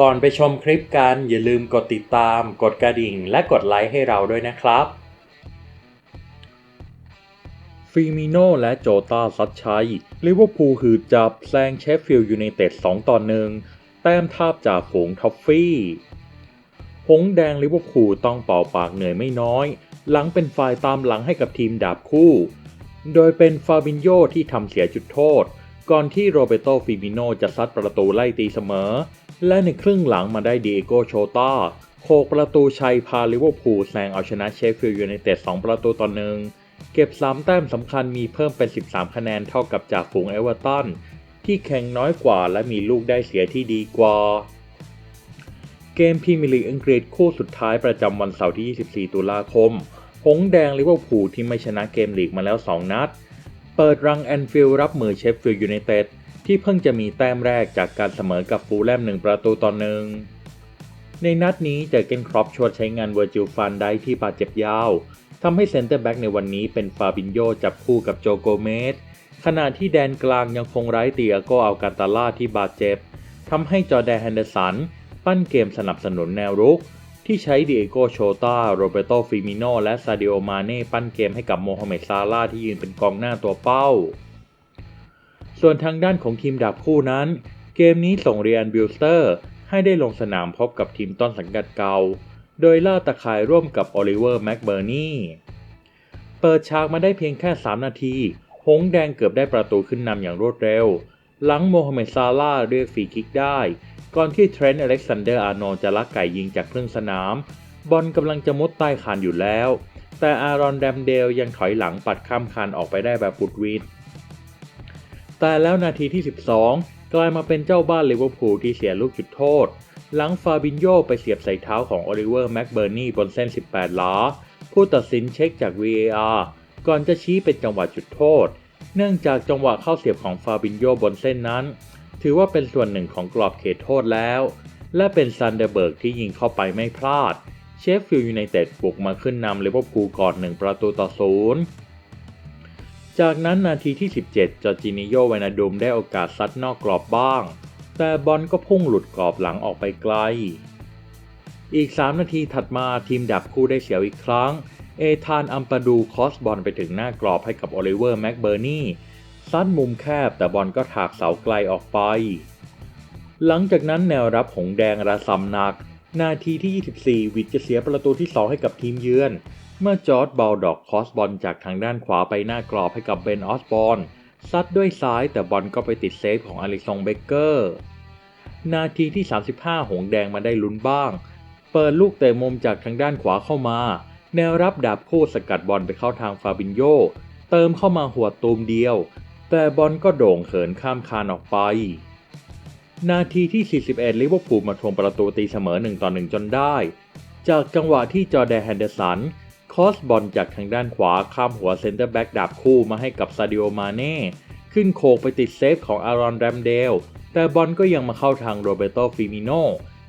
ก่อนไปชมคลิปกันอย่าลืมกดติดตาม กดกระดิ่ง และกดไลค์ให้เราด้วยนะครับฟิมิโนและโจตาซัดชัยลิเวอร์พูลหืดจับแซงเชฟฟิลด์ยูไนเต็ด2ต่อ1แต้มทาบจากฝูงท็อฟฟี่หงแดงลิเวอร์พูลต้องเป่าปากเหนื่อยไม่น้อย หลังเป็นฝ่ายตามหลังให้กับทีมดาบคู่ โดยเป็นฟาบินโยที่ทำเสียจุดโทษ ก่อนที่โรเบโตฟิมิโนจะซัดประตูไล่ตีเสมอ และในครึ่งหลังมาได้ดีเอโกโชตาโขกประตูชัยพาลิเวอร์พูลแซงเอาชนะเชฟฟิลด์ยูไนเต็ด2ประตูต่อหนึ่งเก็บ 3 แต้มสำคัญมีเพิ่มเป็น 13 คะแนนเท่ากับจากฝูงเอเวอร์ตันที่แข่งน้อยกว่าและมีลูกได้เสียที่ดีกว่า เกมพรีเมียร์ลีกอังกฤษคู่สุดท้ายประจำวันเสาร์ที่ 24 ตุลาคม หงแดงลิเวอร์พูลที่ไม่ชนะเกมลีกมาแล้ว 2 นัด เปิดรังแอนฟิลด์รับมือเชฟฟิลด์ยูไนเต็ด ที่เพิ่งจะมีแต้มแรกจากการเสมอกับฟูลแลมหนึ่งประตูต่อหนึ่งในนัดนี้เจอเกนครอปชวดใช้งานเวอร์จิลฟันได้ที่บาดเจ็บยาวทำให้เซนเตอร์แบ็กในวันนี้เป็นฟาบินโยจับคู่กับโจโกเมสขณะที่แดนกลางยังคงไร้เตียโกอัลกันตาล่าที่บาดเจ็บทำให้จอแดนแฮนเดอร์สัน ปั้นเกมสนับสนุนแนวรุก ที่ใช้ดิเอโกโชตาโรเบโตฟิมิโนและซาดิโอมาเน่ปั้นเกมให้กับโมฮัมเหม็ดซาลาที่ยืนเป็นกองหน้าตัวเป้า ส่วนทางด้านของทีมดาบคู่นั้น เกมนี้ส่งเรียนบิลสเตอร์ให้ได้ลงสนามพบกับทีมต้นสังกัดเก่า โดยล่าตะข่ายร่วมกับโอลิเวอร์แม็กเบอร์นีเปิดฉากมาได้เพียงแค่ 3 นาที หงส์แดงเกือบได้ประตูขึ้นนำอย่างรวดเร็ว หลังโมฮัมเหม็ดซาลาเรียกฟรีคิกได้ ก่อนที่เทรนต์อเล็กซานเดอร์อาร์โนจะลักไก่ยิงจากครึ่งสนาม บอลกำลังจะมุดใต้คานอยู่แล้ว แต่อารอนแดมเดลยังถอยหลังปัดข้ามคานออกไปได้แบบปุดวิด แต่แล้วนาทีที่ 12 กลายมาเป็นเจ้าบ้านลิเวอร์พูลที่เสียลูกจุดโทษ หลังฟาบินโยไปเสียบใส่เท้าของโอลิเวอร์แม็กเบอร์นีบนเส้น 18 ล้าผู้ตัดสินเช็คจาก VAR ก่อนจะชี้เป็นจังหวะจุดโทษ เนื่องจากจังหวะเข้าเสียบของฟาบินโยบนเส้นนั้น ถือว่าเป็นส่วนหนึ่งของกรอบเขตโทษแล้ว และเป็นซันเดอร์เบิร์กที่ยิงเข้าไปไม่พลาด เชฟฟิลด์ยูไนเต็ดบุกมาขึ้นนำลิเวอร์พูลก่อน 1 ประตูต่อศูนย์ จากนั้นนาทีที่ 17 จอร์จินิโยเวนาดุมได้โอกาสซัดนอกกรอบบ้าง แต่บอลก็พุ่งหลุดกรอบหลังออกไปไกล อีก 3 นาทีถัดมาทีมดับคู่ได้เสียวอีกครั้ง เอธานอัมปาดูคอสบอลไปถึงหน้ากรอบให้กับโอลิเวอร์แม็กเบอร์นีซัดมุมแคบแต่บอลก็ถากเสาไกลออกไป หลังจากนั้นแนวรับหงแดงระสำหนัก นาทีที่ 24 วิดจะเสียประตูที่ 2 ให้กับทีมเยือน เมื่อจอร์ดบาลดอกคอสบอลจากทางด้านขวาไปหน้ากรอบให้กับเบนออสบอลซัดด้วยซ้ายแต่บอลก็ไปติดเซฟของอลิซงเบเกอร์ นาทีที่ 35 หงแดงมาได้ลุ้นบ้าง เปิดลูกเตะมุมจากทางด้านขวาเข้ามา แนวรับดาบคู่สกัดบอลไปเข้าทางฟาบินโยเติมเข้ามาหัวตูมเดียว แต่บอลก็โด่งเขินข้ามคานออกไป นาทีที่ 41 ลิเวอร์พูลมาทวงประตูตีเสมอ1ต่อ1จนได้ จากจังหวะที่จอแดนแฮนเดอร์สัน คอสบอลจากทางด้านขวาข้ามหัวเซนเตอร์แบ็กดาบคู่มาให้กับซาดิโอมาเน่ขึ้นโคกไปติดเซฟของอารอนแรมเดล แต่บอลก็ยังมาเข้าทางโรเบโตฟิมิโน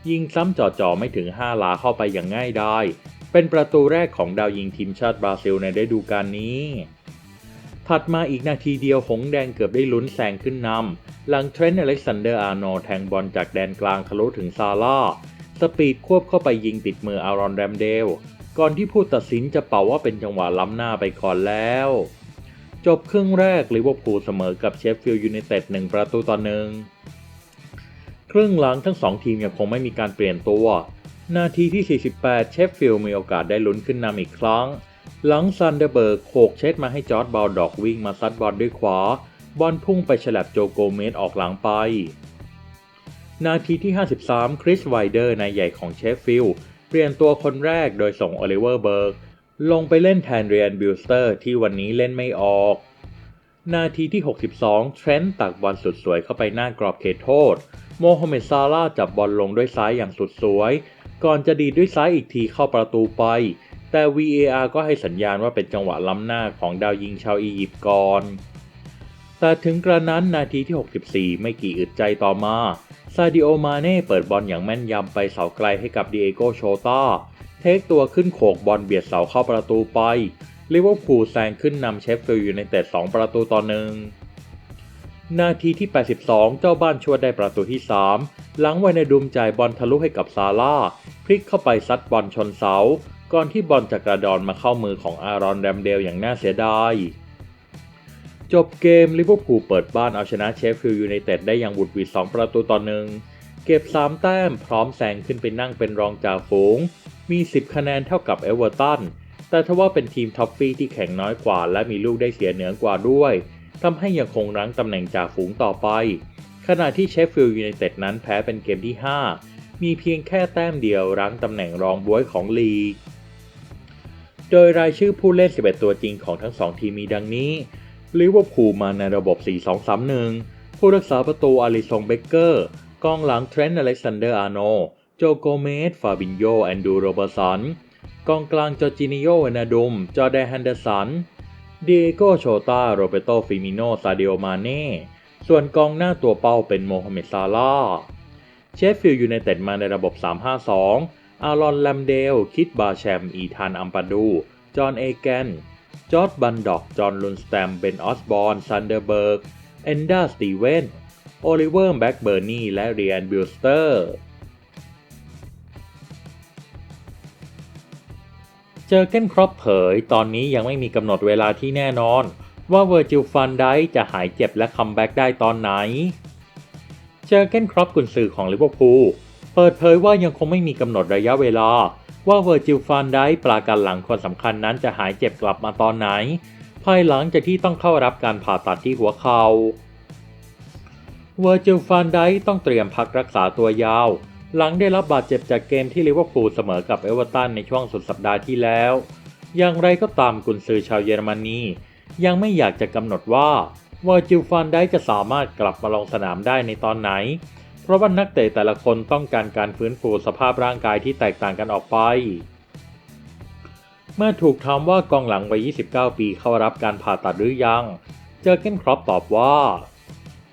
ยิงซ้ำจ่อๆไม่ถึง 5 หลาเข้าไปอย่างง่ายดายเป็นประตูแรกของดาวยิงทีมชาติบราซิลในฤดูกาลนี้ ถัดมาอีกนาทีเดียวหงแดงเกือบได้ลุ้นแซงขึ้นนำหลังเทรนต์อเล็กซานเดอร์อาร์โนแทงบอลจากแดนกลางทะลุถึงซาร่า สปีดควบเข้าไปยิงติดมืออารอนแรมเดล ก่อนที่ผู้ตัดสินจะเป่าว่าเป็นจังหวะล้ำหน้าไปก่อนแล้ว จบครึ่งแรกลิเวอร์พูลเสมอกับเชฟฟิลด์ยูไนเต็ด1ประตูต่อหนึ่งครึ่งหลังทั้งสองทีมยังคงไม่มีการเปลี่ยนตัว นาทีที่ 48 เชฟฟิลด์มีโอกาสได้ลุ้นขึ้นนำอีกครั้ง หลังซันเดอร์เบิร์กโขกเช็ดมาให้จอร์ดบาลดอกวิ่งมาซัดบอลด้วยขวา บอลพุ่งไปฉลับโจโกเมสออกหลังไป นาทีที่ 53 คริสไวเดอร์นายใหญ่ของเชฟฟิลด์ เปลี่ยนตัวคนแรกโดยส่งโอลิเวอร์เบิร์กลงไปเล่นแทนเรียนบิลสเตอร์ที่วันนี้เล่นไม่ออก นาทีที่ 62 เทรนต์ตักบอลสุดสวยเข้าไปหน้ากรอบเขตโทษ โมฮัมเหม็ดซาลาจับบอลลงด้วยซ้ายอย่างสุดสวย ก่อนจะดีดด้วยซ้ายอีกทีเข้าประตูไป แต่ VAR ก็ให้สัญญาณว่าเป็นจังหวะล้ำหน้าของดาวยิงชาวอียิปต์ก่อน แต่ถึงกระนั้นนาทีที่ 64 ไม่กี่อึดใจต่อมา ซาดิโอมาเน่เปิดบอลอย่างแม่นยำไปเสาไกลให้กับดิเอโกโชตาเทคตัวขึ้นโขกบอลเบียดเสาเข้าประตูไปลิเวอร์พูลแซงขึ้นนำเชฟฟิลด์ยูไนเต็ด2ประตูต่อหนึ่งนาทีที่ 82 เจ้าบ้านช่วดได้ประตูที่ 3 หลังไวนดุมจ่ายบอลทะลุให้กับซาร่าพลิกเข้าไปซัดบอลชนเสา ก่อนที่บอลจะกระดอนมาเข้ามือของอารอนแรมเดลอย่างน่าเสียดาย จบเกมลิเวอร์พูลเปิดบ้านเอาชนะเชฟฟิลด์ยูไนเต็ดได้อย่างบุดหวิด2ประตูต่อหนึ่งเก็บ 3 แต้มพร้อมแซงขึ้นไปนั่งเป็นรองจ่าฝูง มี 10 คะแนนเท่ากับเอเวอร์ตันแต่ทว่าเป็นทีมท็อฟฟี่ที่แข่งน้อยกว่า และมีลูกได้เสียเหนือกว่าด้วยทำให้ยังคงรั้งตำแหน่งจ่าฝูงต่อไป ขณะที่เชฟฟิลด์ยูไนเต็ดนั้นแพ้เป็นเกมที่ 5 มีเพียงแค่แต้มเดียวรั้งตำแหน่งรองบวยของลีก โดยรายชื่อผู้เล่น 11 ตัวจริงของทั้ง 2 ทีมมีดังนี้ ลิเวอร์พูลมาในระบบ 4-2-3-1 ผู้รักษาประตูอาริซงเบเกอร์ กองหลังเทรนต์อเล็กซานเดอร์อาโน โจโกเมส ฟาบินโย แอนดูโรเบอร์สัน กองกลางจอร์จินิโยเวนาดุม จอแดนแฮนเดอร์สันเดโกโชตา โรเบโตฟิมิโน ซาเดโอมาเน่ ส่วนกองหน้าตัวเป้าเป็นโมฮัมเหม็ดซาลาเชฟฟิลด์ยูไนเต็ดมาในระบบ 3-5-2 อารอนแลมเดล คิดบาแชม อีธานอัมปาดู จอห์นเอแกน จอร์ดบันดอก จอห์นลุนสแตม เบนออสบอร์นซันเดอร์เบิร์ก เอนดาสตีเวนโอลิเวอร์แบ็กเบอร์นีและเรียนบิลสเตอร์ เจอเก้นครอปเผย ตอนนี้ยังไม่มีกำหนดเวลาที่แน่นอน ว่าเวอร์จิลฟันไดจะหายเจ็บและคัมแบ็กได้ตอนไหน เจอเก้นครอปกุนซือของลิเวอร์พูลเปิดเผยว่ายังคงไม่มีกำหนดระยะเวลา ว่าเวอร์จิลฟันไดปลาการหลังคนสำคัญนั้นจะหายเจ็บกลับมาตอนไหน ภายหลังจากที่ต้องเข้ารับการผ่าตัดที่หัวเขา่าเวอร์จิลฟานไดต้องเตรียมพักรักษาตัวยาว หลังได้รับบาดเจ็บจากเกมที่ลิเวอร์พูลเสมอกับเอเวอร์ตันในช่วงสุดสัปดาห์ที่แล้ว อย่างไรก็ตามกุนซือชาวเยอรมนียังไม่อยากจะกำหนดว่าเวอร์จิลฟานไดจะสามารถกลับมาลงสนามได้ในตอนไหน เพราะว่านักเตะแต่ละคนต้องการการฟื้นฟูสภาพร่างกายที่แตกต่างกันออกไป เมื่อถูกถามว่ากองหลังวัย 29 ปีเข้ารับการผ่าตัดหรือยัง เจอเกนครอปตอบว่า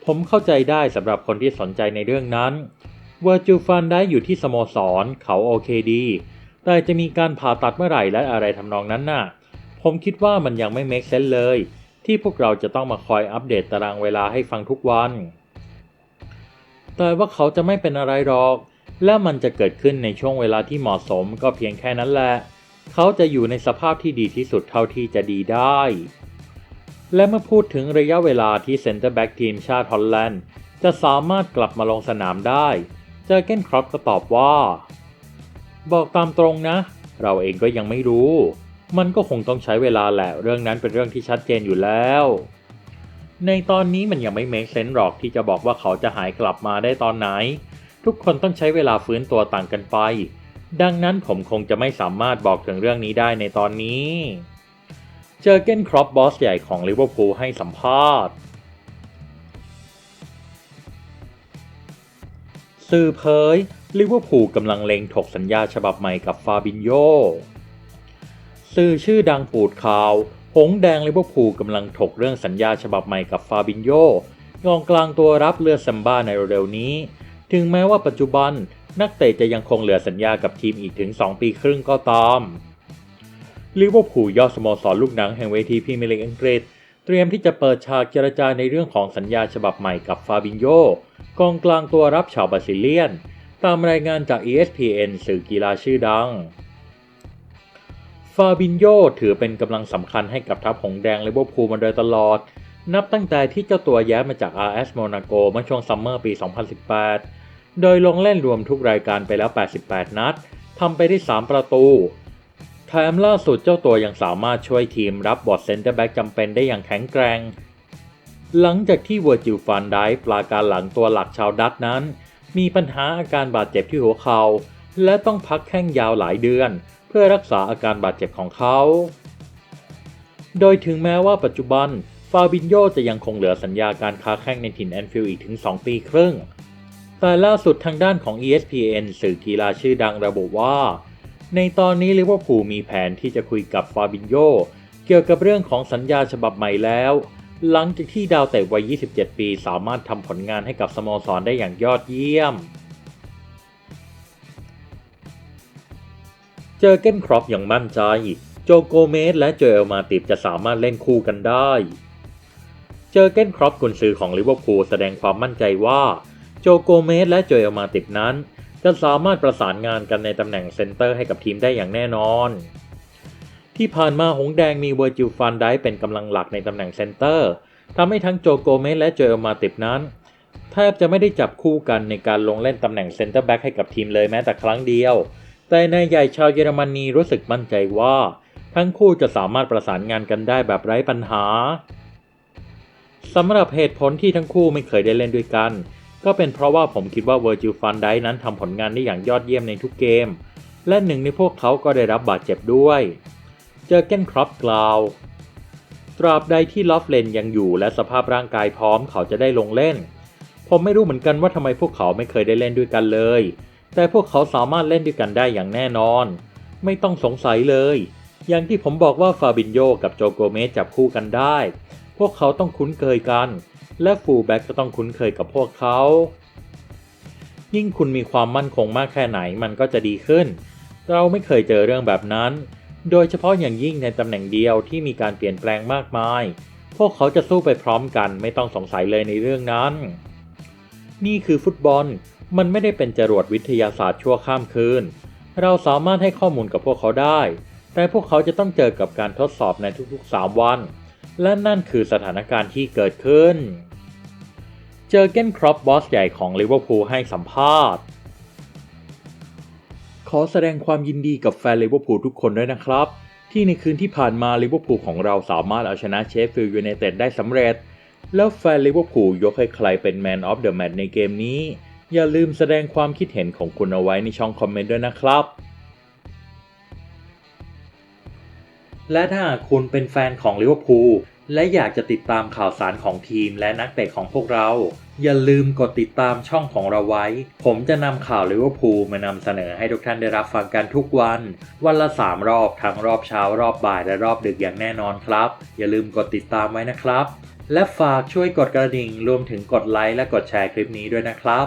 ผมเข้าใจได้สำหรับคนที่สนใจในเรื่องนั้นเวอร์จูฟันได้อยู่ที่สโมสร เขาโอเคดี แต่จะมีการผ่าตัดเมื่อไหร่และอะไรทำนองนั้นน่ะ ผมคิดว่ามันยังไม่เมคเซนเลย ที่พวกเราจะต้องมาคอยอัปเดตตารางเวลาให้ฟังทุกวัน แต่ว่าเขาจะไม่เป็นอะไรหรอก และมันจะเกิดขึ้นในช่วงเวลาที่เหมาะสมก็เพียงแค่นั้นแหละ เขาจะอยู่ในสภาพที่ดีที่สุดเท่าที่จะดีได้ และเมื่อพูดถึงระยะเวลาที่เซนเตอร์แบ็กทีมชาติฮอลแลนด์จะสามารถกลับมาลงสนามได้ เจอเกนครอปก็ตอบว่า บอกตามตรงนะ เราเองก็ยังไม่รู้ มันก็คงต้องใช้เวลาแหละ เรื่องนั้นเป็นเรื่องที่ชัดเจนอยู่แล้ว ในตอนนี้มันยังไม่เมคเซนหรอกที่จะบอกว่าเขาจะหายกลับมาได้ตอนไหน ทุกคนต้องใช้เวลาฟื้นตัวต่างกันไป ดังนั้นผมคงจะไม่สามารถบอกถึงเรื่องนี้ได้ในตอนนี้ เจอเกนครอปบอสใหญ่ของลิเวอร์พูลให้สัมภาษณ์สื่อเผยลิเวอร์พูลกำลังเล็งถกสัญญาฉบับใหม่กับฟาบินโยสื่อชื่อดังปูดข่าว หงแดงลิเวอร์พูลกำลังถกเรื่องสัญญาฉบับใหม่กับฟาบินโยกองกลางตัวรับเลือดซัมบ้าในเร็วๆนี้ ถึงแม้ว่าปัจจุบันนักเตะจะยังคงเหลือสัญญากับทีมอีกถึง 2 ปีครึ่งก็ตามลิเวอร์พูลยอดสโมสรลูกหนังแห่งเวทีพรีเมียร์ลีกอังกฤษ เตรียมที่จะเปิดฉากเจรจาในเรื่องของสัญญาฉบับใหม่กับฟาบินโยกองกลางตัวรับชาวบราซิเลียน ตามรายงานจาก ESPN สื่อกีฬาชื่อดัง ฟาบินโยถือเป็นกำลังสำคัญให้กับทัพหงแดงลิเวอร์พูลมาโดยตลอด นับตั้งแต่ที่เจ้าตัวย้ายมาจาก RS Monaco เมื่อช่วงซัมเมอร์ปี 2018 โดยลงเล่นรวมทุกรายการไปแล้ว 88 นัดทำไปได้ 3 ประตูแถมล่าสุดเจ้าตัวยังสามารถช่วยทีมรับบทเซนเตอร์แบ็กจำเป็นได้อย่างแข็งแกร่ง หลังจากที่เวอร์จิลฟันได้ปลาการหลังตัวหลักชาวดัตนั้น มีปัญหาอาการบาดเจ็บที่หัวเขา่าและต้องพักแข้งยาวหลายเดือน พื่อรักษาอาการบาดเจ็บของเขา โดยถึงแม้ว่าปัจจุบันฟาบินโยจะยังคงเหลือสัญญาการค้าแข้งในถิ่นแอนฟิลด์อีกถึง 2 ปีครึ่ง แต่ล่าสุดทางด้านของ ESPN สื่อกีฬาชื่อดังระบุว่า ในตอนนี้ลิเวอร์พูลมีแผนที่จะคุยกับฟาบินโยเกี่ยวกับเรื่องของสัญญาฉบับใหม่แล้ว หลังจากที่ดาวเตะวัย 27 ปีสามารถทำผลงานให้กับสโมสรได้อย่างยอดเยี่ยม เจอเก้นครอปอย่างมั่นใจ โจโกเมสและโจเอลมาติบจะสามารถเล่นคู่กันได้ เจอเก้นครอปกุนซือของลิเวอร์พูลแสดงความมั่นใจว่าโจโกเมสและโจเอลมาติบนั้น จะสามารถประสานงานกันในตำแหน่งเซนเตอร์ให้กับทีมได้อย่างแน่นอน ที่ผ่านมาหงแดงมีเวอร์จิลฟันไดเป็นกำลังหลักในตำแหน่งเซนเตอร์ทำให้ทั้งโจโกเมสและโจเอลมาติบนั้นแทบจะไม่ได้จับคู่กันในการลงเล่นตำแหน่งเซนเตอร์แบ็กให้กับทีมเลยแม้แต่ครั้งเดียว แต่นายใหญ่ชาวเยอรมนีรู้สึกมั่นใจว่า ทั้งคู่จะสามารถประสานงานกันได้แบบไร้ปัญหาสำหรับเหตุผลที่ทั้งคู่ไม่เคยได้เล่นด้วยกัน ก็เป็นเพราะว่าผมคิดว่าเวอร์จิลฟันไดนั้นทำผลงานได้อย่างยอดเยี่ยมในทุกเกม และหนึ่งในพวกเขาก็ได้รับบาดเจ็บด้วย เจอเกนครอปกล่าวตราบใดที่ลอฟเลนยังอยู่และสภาพร่างกายพร้อมเขาจะได้ลงเล่น ผมไม่รู้เหมือนกันว่าทำไมพวกเขาไม่เคยได้เล่นด้วยกันเลย แต่พวกเขาสามารถเล่นด้วยกันได้อย่างแน่นอน ไม่ต้องสงสัยเลย อย่างที่ผมบอกว่าฟาบินโยกับโจโกเมสจับคู่กันได้ พวกเขาต้องคุ้นเคยกัน และฟูลแบ็กก็ต้องคุ้นเคยกับพวกเขา ยิ่งคุณมีความมั่นคงมากแค่ไหนมันก็จะดีขึ้น เราไม่เคยเจอเรื่องแบบนั้น โดยเฉพาะอย่างยิ่งในตำแหน่งเดียวที่มีการเปลี่ยนแปลงมากมาย พวกเขาจะสู้ไปพร้อมกันไม่ต้องสงสัยเลยในเรื่องนั้น นี่คือฟุตบอล มันไม่ได้เป็นจรวดวิทยาศาสตร์ชั่วข้ามคืน เราสามารถให้ข้อมูลกับพวกเขาได้ แต่พวกเขาจะต้องเจอกับการทดสอบในทุกๆ 3 วัน และนั่นคือสถานการณ์ที่เกิดขึ้น เจอเกนครอปบอสใหญ่ของลิเวอร์พูลให้สัมภาษณ์ ขอแสดงความยินดีกับแฟนลิเวอร์พูลทุกคนด้วยนะครับ ที่ในคืนที่ผ่านมาลิเวอร์พูลของเราสามารถเอาชนะเชฟฟิลด์ยูไนเต็ดได้สำเร็จ แล้วแฟนลิเวอร์พูลยกให้ใครเป็นแมนออฟเดอะแมตช์ในเกมนี้ อย่าลืมแสดงความคิดเห็นของคุณเอาไว้ในช่องคอมเมนต์ด้วยนะครับ และถ้าคุณเป็นแฟนของลิเวอร์พูลและอยากจะติดตามข่าวสารของทีมและนักเตะของพวกเรา อย่าลืมกดติดตามช่องของเราไว้ ผมจะนำข่าวลิเวอร์พูลมานำเสนอให้ทุกท่านได้รับฟังกันทุกวัน วันละ 3 รอบทั้งรอบเช้ารอบบ่ายและรอบดึกอย่างแน่นอนครับ อย่าลืมกดติดตามไว้นะครับ และฝากช่วยกดกระดิ่งรวมถึงกดไลค์และกดแชร์คลิปนี้ด้วยนะครับ